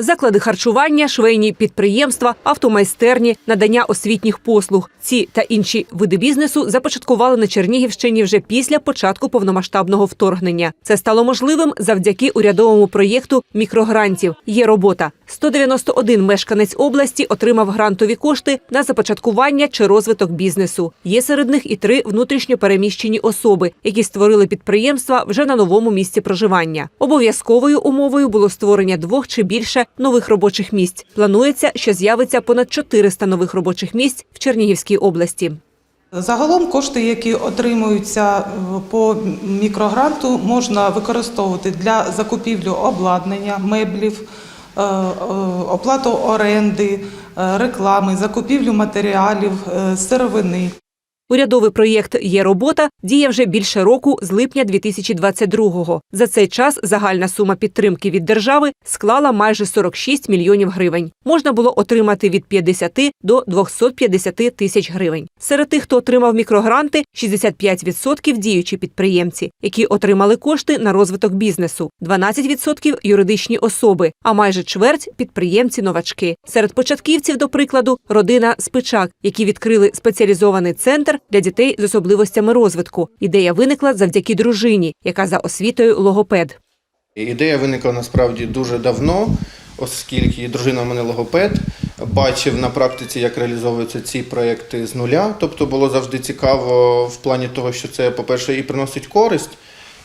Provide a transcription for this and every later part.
Заклади харчування, швейні підприємства, автомайстерні, надання освітніх послуг. Ці та інші види бізнесу започаткували на Чернігівщині вже після початку повномасштабного вторгнення. Це стало можливим завдяки урядовому проєкту мікрогрантів. Є робота. 191 мешканець області отримав грантові кошти на започаткування чи розвиток бізнесу. Є серед них і три внутрішньо переміщені особи, які створили підприємства вже на новому місці проживання. Обов'язковою умовою було створення двох чи більше нових робочих місць. Планується, що з'явиться понад 400 нових робочих місць в Чернігівській області. Загалом кошти, які отримуються по мікрогранту, можна використовувати для закупівлі обладнання, меблів, оплату оренди, е, реклами, закупівлю матеріалів, е, сировини. Урядовий проєкт Є робота діє вже більше року з липня 2022-го. За цей час загальна сума підтримки від держави склала майже 46 мільйонів гривень. Можна було отримати від 50 до 250 тисяч гривень. Серед тих, хто отримав мікрогранти, 65% діючі підприємці, які отримали кошти на розвиток бізнесу, 12% юридичні особи, а майже чверть підприємці-новачки. Серед початківців, до прикладу, родина Спичак, які відкрили спеціалізований центр для дітей з особливостями розвитку. Ідея виникла завдяки дружині, яка за освітою логопед. Ідея виникла насправді дуже давно, оскільки дружина в мене логопед, бачив на практиці, як реалізовуються ці проекти з нуля. Тобто було завжди цікаво в плані того, що це, по-перше, і приносить користь,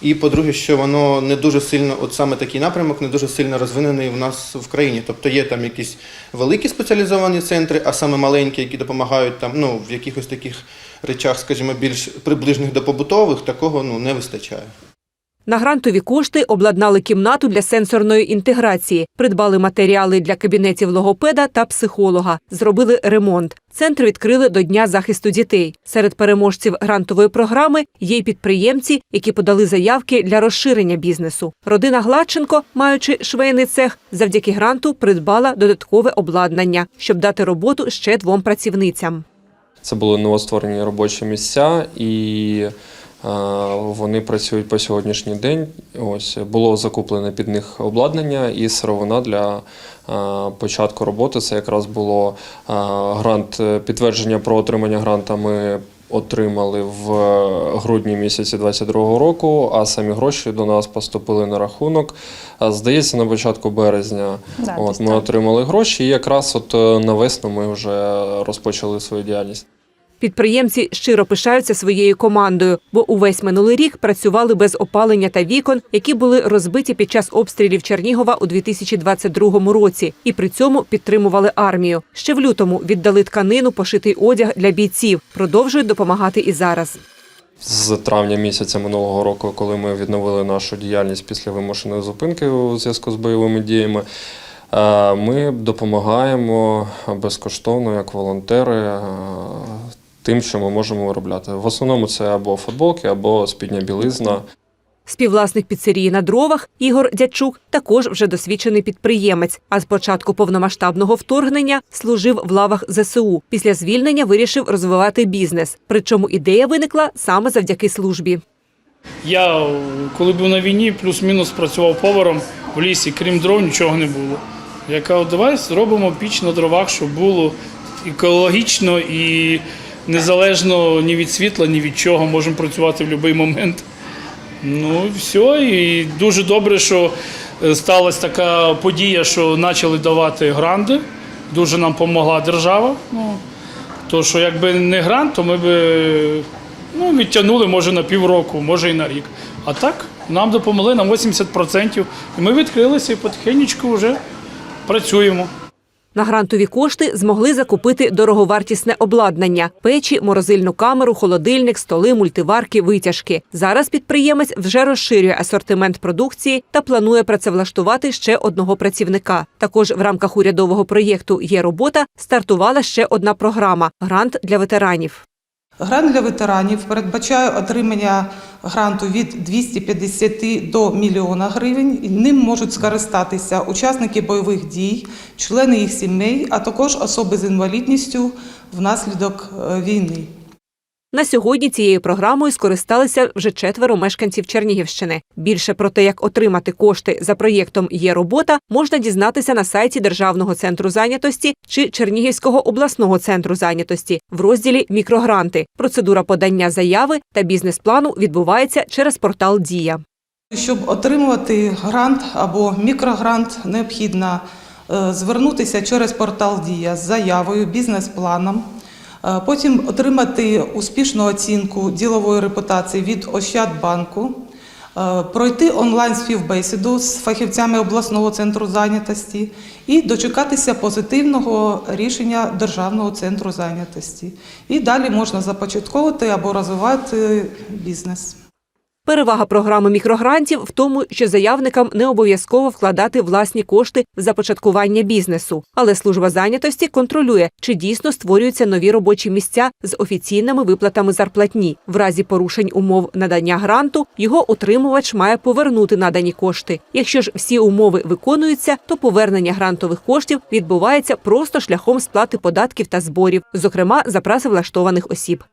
і по-друге, що воно не дуже сильно, от саме такий напрямок, не дуже сильно розвинений в нас в країні. Тобто є там якісь великі спеціалізовані центри, а саме маленькі, які допомагають там, ну, в якихось таких речах, скажімо, більш приближених до побутових, такого ну, не вистачає. На грантові кошти обладнали кімнату для сенсорної інтеграції, придбали матеріали для кабінетів логопеда та психолога, зробили ремонт. Центр відкрили до Дня захисту дітей. Серед переможців грантової програми є й підприємці, які подали заявки для розширення бізнесу. Родина Гладченко, маючи швейний цех, завдяки гранту придбала додаткове обладнання, щоб дати роботу ще двом працівницям. Це були новостворені робочі місця, і е, вони працюють по сьогоднішній день. Ось було закуплене під них обладнання і сировина для е, початку роботи. Це якраз було е, грант підтвердження про отримання гранта. Ми отримали в грудні місяці 22-го року, а самі гроші до нас поступили на рахунок. Здається, на початку березня Да, от, ми так. отримали гроші, і якраз от навесно ми вже розпочали свою діяльність. Підприємці щиро пишаються своєю командою, бо увесь минулий рік працювали без опалення та вікон, які були розбиті під час обстрілів Чернігова у 2022 році, і при цьому підтримували армію. Ще в лютому віддали тканину, пошитий одяг для бійців. Продовжують допомагати і зараз. З травня місяця минулого року, коли ми відновили нашу діяльність після вимушеної зупинки у зв'язку з бойовими діями, е, ми допомагаємо безкоштовно як волонтери е, тим, що ми можемо виробляти. В основному це або футболки, або спідня білизна. Співвласник піцерії на дровах Ігор Дячук також вже досвідчений підприємець. А з початку повномасштабного вторгнення служив в лавах ЗСУ. Після звільнення вирішив розвивати бізнес. Причому ідея виникла саме завдяки службі. Я, коли був на війні, плюс-мінус працював поваром в лісі, крім дров, нічого не було. Я кажу, давай зробимо піч на дровах, щоб було екологічно і незалежно ні від світла, ні від чого, можемо працювати в будь-який момент. Ну і все. І дуже добре, що е, сталася така подія, що почали давати гранди. Дуже нам допомогла держава. Ну, то що якби не грант, то ми б ну, відтягнули може на півроку, може і на рік. А так нам допомогли на 80%. І ми відкрилися і потихеньку вже працюємо. На грантові кошти змогли закупити дороговартісне обладнання: печі, морозильну камеру, холодильник, столи, мультиварки, витяжки. Зараз підприємець вже розширює асортимент продукції та планує працевлаштувати ще одного працівника. Також в рамках урядового проєкту Є робота стартувала ще одна програма грант для ветеранів. Грант для ветеранів передбачає отримання гранту від 250 до мільйона гривень. І Ним можуть скористатися учасники бойових дій, члени їх сімей, а також особи з інвалідністю внаслідок е, війни. На сьогодні цією програмою скористалися вже четверо мешканців Чернігівщини. Більше про те, як отримати кошти за проєктом Є робота, можна дізнатися на сайті Державного центру зайнятості чи Чернігівського обласного центру зайнятості в розділі Мікрогранти. Процедура подання заяви та бізнес-плану відбувається через портал Дія. Щоб отримувати грант або мікрогрант, необхідно е, звернутися через портал Дія з заявою, бізнес-планом. Е, Потім отримати успішну оцінку ділової репутації від Ощадбанку, е, пройти онлайн співбесіду з фахівцями обласного центру зайнятості і дочекатися позитивного рішення Державного центру зайнятості. І далі можна започатковувати або розвивати бізнес. Перевага програми мікрогрантів в тому, що заявникам не обов'язково вкладати власні кошти в започаткування бізнесу, але служба зайнятості контролює, чи дійсно створюються нові робочі місця з офіційними виплатами зарплатні. В разі порушень умов надання гранту його отримувач має повернути надані кошти. Якщо ж всі умови виконуються, то повернення грантових коштів відбувається просто шляхом сплати податків та зборів, зокрема за працевлаштованих осіб.